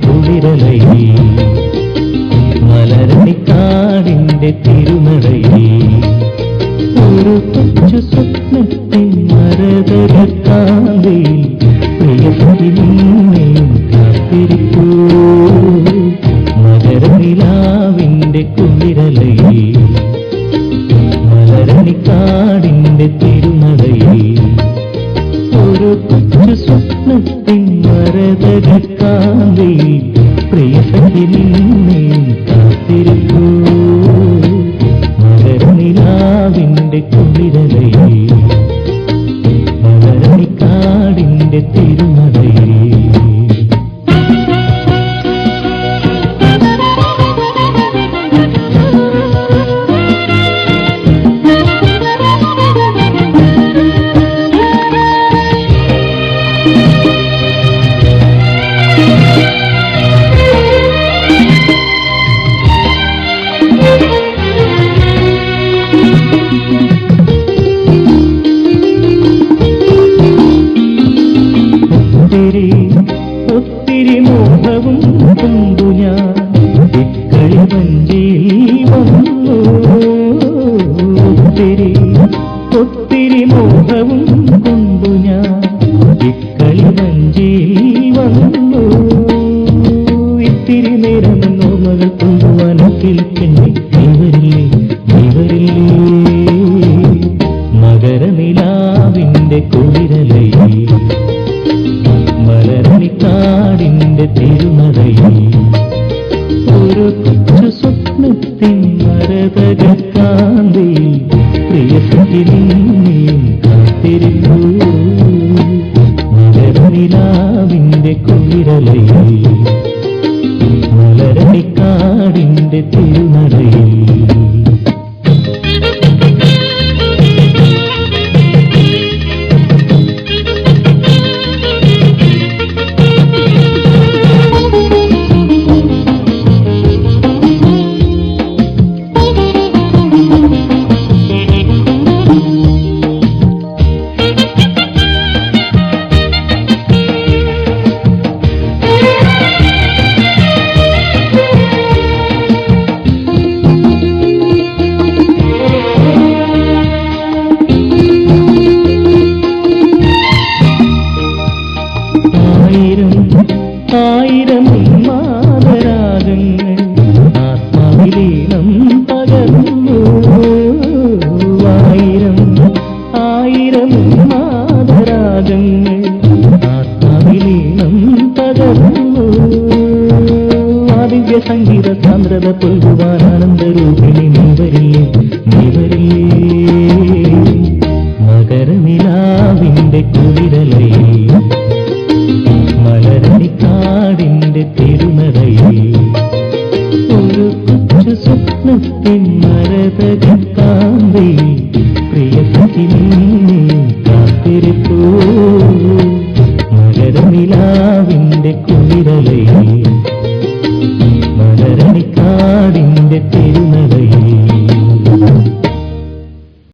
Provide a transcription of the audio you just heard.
കുളിരലയിൽ മലരണിക്കാടിന്റെ തിരുനടയിൽ ഒരു കൊച്ചു സ്വപ്നത്തെ മരതരക്കാന്തയിൽ പ്രിയസഖി നിന്നെയും കാത്തിരിക്കൂ. മകരനിലാവിന്റെ കുളിരലയിൽ മലരണിക്കാടിന്റെ തിരുനടയിൽ ഒരു കൊച്ചു സ്വപ്നത്തിൻ മരതരക്കാന്തയിൽ പ്രിയസഖി കൊണ്ടുവാൻ കേൾക്കണ്ടേ നീവരില്ലേ നീവരില്ലേ മകരനിലാവിന്റെ കുളിരലയിൽ മലരണിക്കാടിന്റെ തിരുനടയിൽ ഒരു കൊച്ചു സ്വപ്നത്തിൻ മരതകാന്തിയിൽ പ്രിയസഖി നിന്നെയും കാത്തിരിക്കൂ മലരനിലാവിന്റെ കുളിരലയിൽ മലരണിക്കാടിന്റെ തിരുനടയിൽ ആയിരം ആയിരം മാതരാഗങ്ങൾ ആത്മാവിലീനം പകർന്നു. ആയിരം ആയിരം മാതരാഗങ്ങൾ ആത്മാവിലീനം പകർന്നു. ആദിവ്യ സംഗീത സാന്ദ്രത പുൽകുവാൻ ആനന്ദരൂപിണി നീവരില്ലേ മകരനിലാവിന്റെ മലരണിക്കാടിന്റെ തിരുനടയിൽ ഒരു കൊച്ചു സ്വപ്നത്തിൻ മരതകാന്തി പ്രിയസഖി നിന്നെയും കാത്തിരിപ്പൂ. മകരനിലാവിന്റെ കുളിരലയിൽ മലരണിക്കാടിന്റെ തിരുനടയിൽ